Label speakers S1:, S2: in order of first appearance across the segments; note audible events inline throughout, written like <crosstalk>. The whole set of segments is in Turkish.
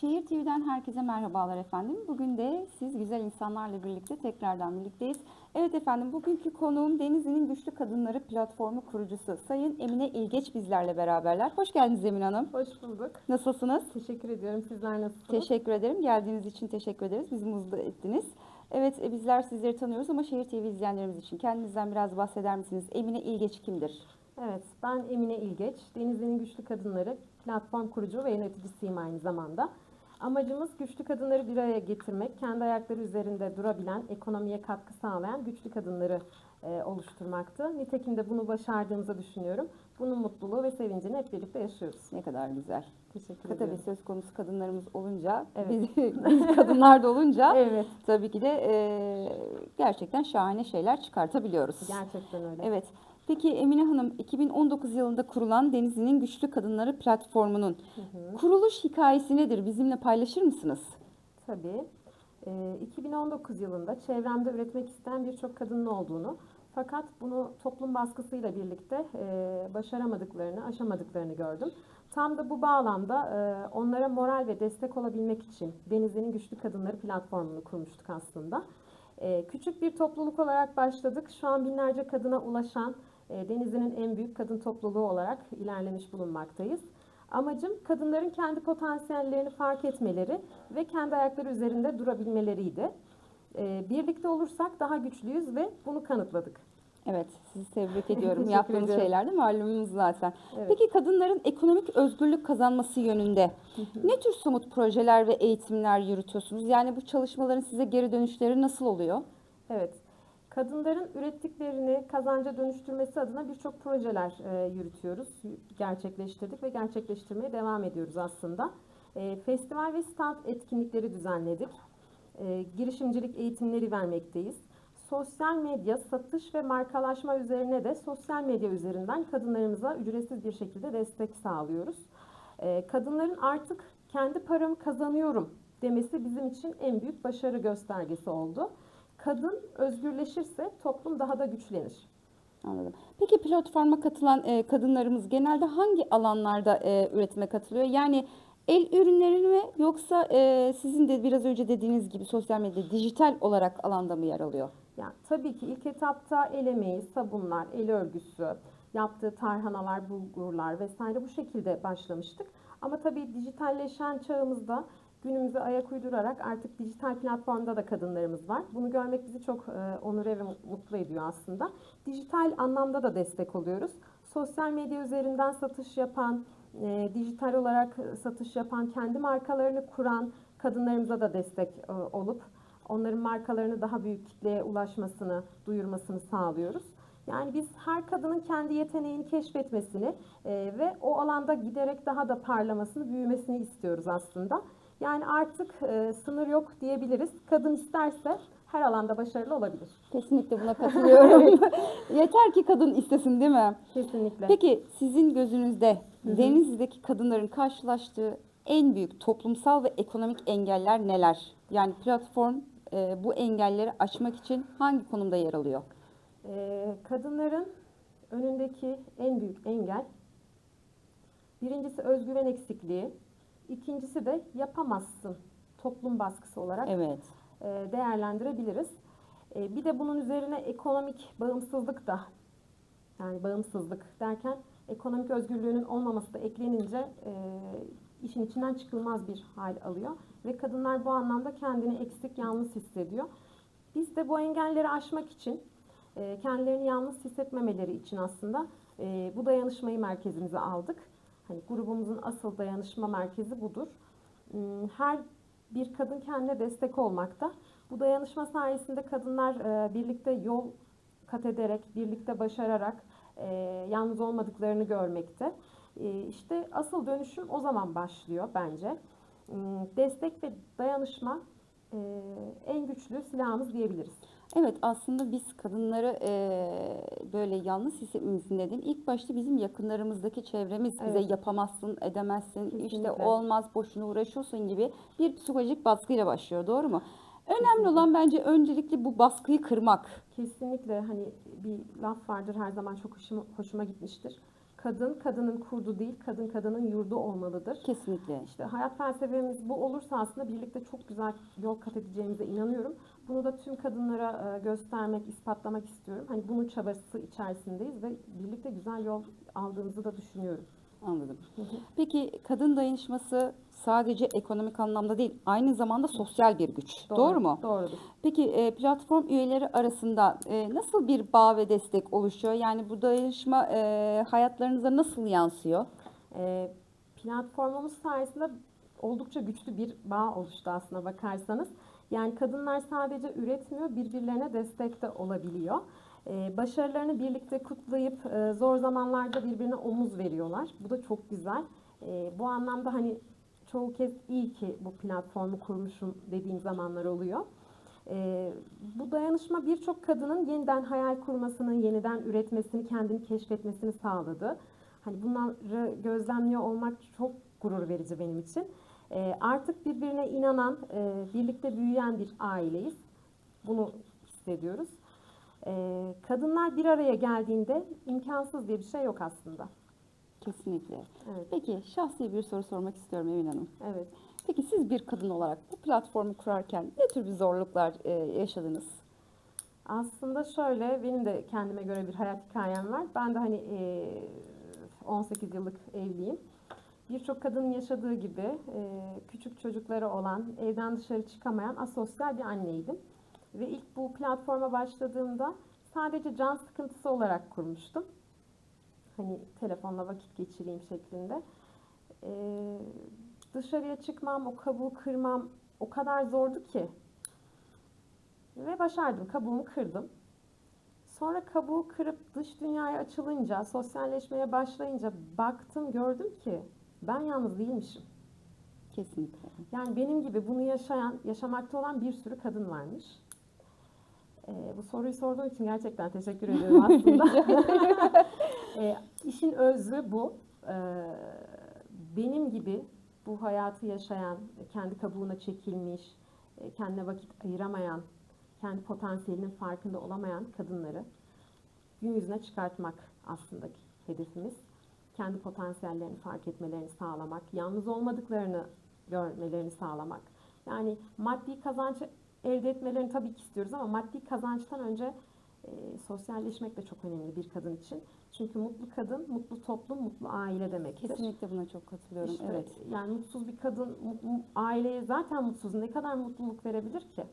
S1: Şehir TV'den herkese merhabalar efendim. Bugün de siz güzel insanlarla birlikte tekrardan birlikteyiz. Evet efendim bugünkü konuğum Denizli'nin Güçlü Kadınları Platformu kurucusu Sayın Emine İlgeç bizlerle beraberler. Hoş geldiniz Emine Hanım.
S2: Hoş bulduk.
S1: Nasılsınız?
S2: Teşekkür ediyorum. Sizler nasılsınız?
S1: Teşekkür ederim. Geldiğiniz için teşekkür ederiz. Bizi mutlu ettiniz. Evet e, bizler sizleri tanıyoruz ama Şehir TV izleyenlerimiz için kendinizden biraz bahseder misiniz? Emine İlgeç kimdir?
S2: Evet, ben Emine İlgeç. Denizli'nin Güçlü Kadınları platform kurucu ve yöneticisiyim aynı zamanda. Amacımız güçlü kadınları bir araya getirmek, kendi ayakları üzerinde durabilen, ekonomiye katkı sağlayan güçlü kadınları e, oluşturmaktı. Nitekim de bunu başardığımızı düşünüyorum. Bunun mutluluğu ve sevincini hep birlikte yaşıyoruz.
S1: Ne kadar güzel.
S2: Teşekkür
S1: Tabii
S2: ederim.
S1: söz konusu kadınlarımız olunca,
S2: Evet.
S1: biz, biz kadınlar da olunca
S2: Evet,
S1: tabii ki de e, gerçekten şahane şeyler çıkartabiliyoruz.
S2: gerçekten öyle.
S1: Evet. Peki Emine Hanım, 2019 yılında kurulan Denizli'nin Güçlü Kadınları platformunun
S2: Hı hı.
S1: kuruluş hikayesi nedir? Bizimle paylaşır mısınız?
S2: Tabii. Ee, 2019 yılında çevremde üretmek isteyen birçok kadının olduğunu fakat bunu toplum baskısıyla birlikte e, başaramadıklarını, aşamadıklarını gördüm. Tam da bu bağlamda e, onlara moral ve destek olabilmek için Denizli'nin Güçlü Kadınları platformunu kurmuştuk aslında. E, küçük bir topluluk olarak başladık. Şu an binlerce kadına ulaşan e, Denizli'nin en büyük kadın topluluğu olarak ilerlemiş bulunmaktayız. Amacım kadınların kendi potansiyellerini fark etmeleri ve kendi ayakları üzerinde durabilmeleriydi. Ee, birlikte olursak daha güçlüyüz ve bunu kanıtladık.
S1: Evet, sizi tebrik <laughs> ediyorum. Yaptığınız şeyler de malumumuz zaten.
S2: Evet.
S1: Peki kadınların ekonomik özgürlük kazanması yönünde ne tür somut projeler ve eğitimler yürütüyorsunuz? Yani bu çalışmaların size geri dönüşleri nasıl oluyor?
S2: Evet. Kadınların ürettiklerini kazanca dönüştürmesi adına birçok projeler e, yürütüyoruz, gerçekleştirdik ve gerçekleştirmeye devam ediyoruz aslında. E, festival ve stand etkinlikleri düzenledik. E, girişimcilik eğitimleri vermekteyiz. Sosyal medya, satış ve markalaşma üzerine de sosyal medya üzerinden kadınlarımıza ücretsiz bir şekilde destek sağlıyoruz. E, kadınların artık kendi paramı kazanıyorum demesi bizim için en büyük başarı göstergesi oldu. Kadın özgürleşirse toplum daha da güçlenir.
S1: Anladım. Peki platforma katılan e, kadınlarımız genelde hangi alanlarda e, üretime katılıyor? Yani el ürünleri mi yoksa e, sizin de biraz önce dediğiniz gibi sosyal medya dijital olarak alanda mı yer alıyor?
S2: Yani tabii ki ilk etapta el emeği, sabunlar, el örgüsü, yaptığı tarhanalar, bulgurlar vesaire bu şekilde başlamıştık. Ama tabii dijitalleşen çağımızda günümüze ayak uydurarak artık dijital platformda da kadınlarımız var. Bunu görmek bizi çok e, onur ve mutlu ediyor aslında. Dijital anlamda da destek oluyoruz. Sosyal medya üzerinden satış yapan, e, dijital olarak satış yapan, kendi markalarını kuran kadınlarımıza da destek e, olup onların markalarını daha büyük kitleye ulaşmasını, duyurmasını sağlıyoruz. Yani biz her kadının kendi yeteneğini keşfetmesini e, ve o alanda giderek daha da parlamasını, büyümesini istiyoruz aslında. Yani artık e, sınır yok diyebiliriz. Kadın isterse her alanda başarılı olabilir.
S1: Kesinlikle buna katılıyorum. <laughs> <laughs> Yeter ki kadın istesin değil mi?
S2: Kesinlikle.
S1: Peki sizin gözünüzde Denizli'deki kadınların karşılaştığı en büyük toplumsal ve ekonomik engeller neler? Yani platform e, bu engelleri aşmak için hangi konumda yer alıyor?
S2: Ee, kadınların önündeki en büyük engel birincisi özgüven eksikliği, ikincisi de yapamazsın toplum baskısı olarak
S1: Evet.
S2: e, değerlendirebiliriz. E, Bir de bunun üzerine ekonomik bağımsızlık da yani bağımsızlık derken ekonomik özgürlüğünün olmaması da eklenince e, işin içinden çıkılmaz bir hal alıyor ve kadınlar bu anlamda kendini eksik, yalnız hissediyor. Biz de bu engelleri aşmak için e, kendilerini yalnız hissetmemeleri için aslında e, bu dayanışmayı merkezimize aldık. Hani grubumuzun asıl dayanışma merkezi budur. Hmm, Her bir kadın kendine destek olmakta. Bu dayanışma sayesinde kadınlar e, birlikte yol kat ederek, birlikte başararak e, yalnız olmadıklarını görmekte. E, işte asıl dönüşüm o zaman başlıyor bence. Hmm, Destek ve dayanışma en güçlü silahımız diyebiliriz.
S1: Evet aslında biz kadınları e, böyle yalnız hissetmemizin nedeni ilk başta bizim yakınlarımızdaki çevremiz bize
S2: Evet.
S1: yapamazsın, edemezsin, işte
S2: Kesinlikle.
S1: olmaz, boşuna uğraşıyorsun gibi bir psikolojik baskıyla başlıyor doğru mu? Önemli olan bence öncelikle bu baskıyı kırmak.
S2: Kesinlikle hani bir laf vardır her zaman çok hoşuma, hoşuma gitmiştir. Kadın kadının kurdu değil, kadın kadının yurdu olmalıdır.
S1: Kesinlikle.
S2: İşte hayat felsefemiz bu olursa aslında birlikte çok güzel yol kat edeceğimize inanıyorum. Bunu da tüm kadınlara e, göstermek, ispatlamak istiyorum. Hani bunun çabası içerisindeyiz ve birlikte güzel yol aldığımızı da düşünüyorum.
S1: Anladım. Peki kadın dayanışması sadece ekonomik anlamda değil, aynı zamanda sosyal bir güç. Doğru, mu?
S2: Doğrudur.
S1: Peki e, platform üyeleri arasında e, nasıl bir bağ ve destek oluşuyor? Yani bu dayanışma e, hayatlarınıza nasıl yansıyor?
S2: E, platformumuz sayesinde oldukça güçlü bir bağ oluştu aslına bakarsanız. Yani kadınlar sadece üretmiyor, birbirlerine destek de olabiliyor. E, başarılarını birlikte kutlayıp e, zor zamanlarda birbirine omuz veriyorlar. Bu da çok güzel. E, bu anlamda hani çoğu kez iyi ki bu platformu kurmuşum dediğim zamanlar oluyor. E, bu dayanışma birçok kadının yeniden hayal kurmasını, yeniden üretmesini, kendini keşfetmesini sağladı. Hani bunları gözlemliyor olmak çok gurur verici benim için. Artık birbirine inanan, e, birlikte büyüyen bir aileyiz. Bunu hissediyoruz. E, kadınlar bir araya geldiğinde imkansız diye bir şey yok aslında.
S1: Kesinlikle.
S2: Evet,
S1: Peki şahsi bir soru sormak istiyorum Emin Hanım.
S2: evet.
S1: Peki siz bir kadın olarak bu platformu kurarken ne tür bir zorluklar e, yaşadınız?
S2: Aslında şöyle, benim de kendime göre bir hayat hikayem var. Ben de hani e, 18 yıllık evliyim. Birçok kadının yaşadığı gibi e, küçük çocukları olan, evden dışarı çıkamayan asosyal bir anneydim. Ve ilk bu platforma başladığımda sadece can sıkıntısı olarak kurmuştum. Hani telefonla vakit geçireyim şeklinde. E, dışarıya çıkmam, o kabuğu kırmam o kadar zordu ki. Ve başardım, kabuğumu kırdım. Sonra kabuğu kırıp dış dünyaya açılınca, sosyalleşmeye başlayınca baktım, gördüm ki ben yalnız değilmişim.
S1: Kesinlikle.
S2: Yani benim gibi bunu yaşayan, yaşamakta olan bir sürü kadın varmış. Ee, bu soruyu sorduğun için gerçekten teşekkür ediyorum aslında. <laughs> <laughs> ee, işin özü bu. Ee, benim gibi bu hayatı yaşayan, kendi kabuğuna çekilmiş, e, kendine vakit ayıramayan, kendi potansiyelinin farkında olamayan kadınları gün yüzüne çıkartmak aslında hedefimiz. Kendi potansiyellerini fark etmelerini sağlamak, yalnız olmadıklarını görmelerini sağlamak. Yani maddi kazanç elde etmelerini tabii ki istiyoruz ama maddi kazançtan önce e, sosyalleşmek de çok önemli bir kadın için. Çünkü mutlu kadın, mutlu toplum, mutlu aile demektir.
S1: Kesinlikle buna çok katılıyorum.
S2: İşte,
S1: evet.
S2: Yani mutsuz bir kadın mutlu- aileye zaten mutsuz ne kadar mutluluk verebilir ki?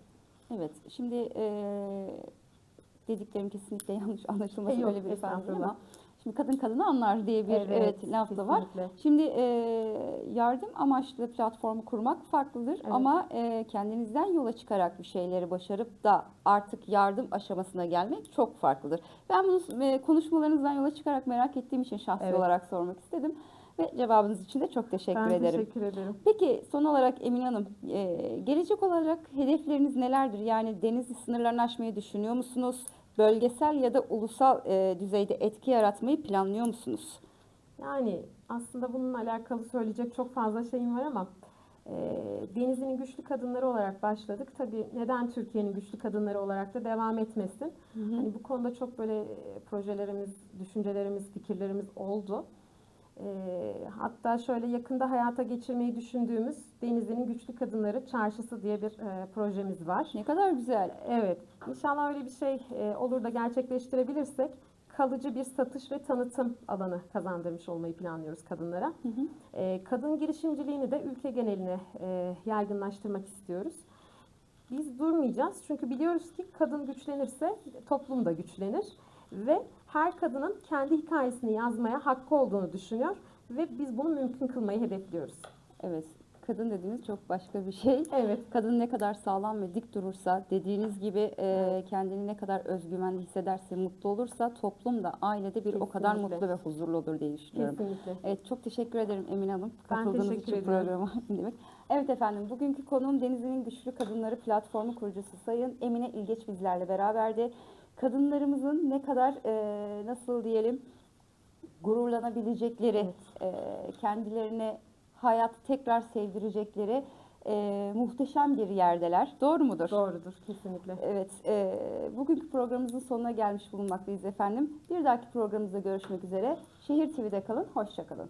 S1: Evet. Şimdi eee dediklerim kesinlikle <laughs> yanlış anlaşılmasın
S2: Yok,
S1: öyle bir ifade ama şimdi kadın kadını anlar diye bir evet, laf da var. Şimdi eee, yardım amaçlı platformu kurmak farklıdır
S2: Evet.
S1: ama eee, kendinizden yola çıkarak bir şeyleri başarıp da artık yardım aşamasına gelmek çok farklıdır. Ben bunu eee, konuşmalarınızdan yola çıkarak merak ettiğim için şahsi
S2: Evet.
S1: olarak sormak istedim ve cevabınız için de çok teşekkür
S2: ben
S1: ederim.
S2: teşekkür ederim.
S1: Peki son olarak Emine Hanım, e, gelecek olarak hedefleriniz nelerdir? Yani deniz sınırlarını aşmayı düşünüyor musunuz? Bölgesel ya da ulusal e, düzeyde etki yaratmayı planlıyor musunuz?
S2: Yani aslında bununla alakalı söyleyecek çok fazla şeyim var ama e, Denizli'nin güçlü kadınları olarak başladık. Tabii neden Türkiye'nin güçlü kadınları olarak da devam etmesin? Hani bu konuda çok böyle e, projelerimiz, düşüncelerimiz, fikirlerimiz oldu. E, hatta şöyle yakında hayata geçirmeyi düşündüğümüz Denizli'nin Güçlü Kadınları Çarşısı diye bir e, projemiz var.
S1: Ne kadar güzel.
S2: Evet, inşallah öyle bir şey e, olur da gerçekleştirebilirsek kalıcı bir satış ve tanıtım alanı kazandırmış olmayı planlıyoruz kadınlara. E, kadın girişimciliğini de ülke geneline e, yaygınlaştırmak istiyoruz. Biz durmayacağız çünkü biliyoruz ki kadın güçlenirse toplum da güçlenir ve her kadının kendi hikayesini yazmaya hakkı olduğunu düşünüyor ve biz bunu mümkün kılmayı hedefliyoruz.
S1: Evet, kadın dediğiniz çok başka bir şey.
S2: Evet,
S1: Kadın ne kadar sağlam ve dik durursa, dediğiniz gibi e, kendini ne kadar özgüvenli hissederse, mutlu olursa toplum da ailede bir o kadar
S2: Kesinlikle.
S1: mutlu ve huzurlu olur diye düşünüyorum.
S2: kesinlikle.
S1: Evet çok teşekkür ederim Emine Hanım.
S2: Ben
S1: Katıldığınız
S2: teşekkür
S1: için programa <laughs> demek. Evet efendim bugünkü konuğum Denizli'nin Güçlü Kadınları Platformu kurucusu Sayın Emine İlgeç bizlerle beraberdi. Kadınlarımızın ne kadar e, nasıl diyelim gururlanabilecekleri, e, kendilerine hayatı tekrar sevdirecekleri e, muhteşem bir yerdeler. Doğru mudur?
S2: Doğrudur kesinlikle.
S1: Evet, e, bugünkü programımızın sonuna gelmiş bulunmaktayız efendim. Bir dahaki programımızda görüşmek üzere. Şehir TV'de kalın, hoşçakalın.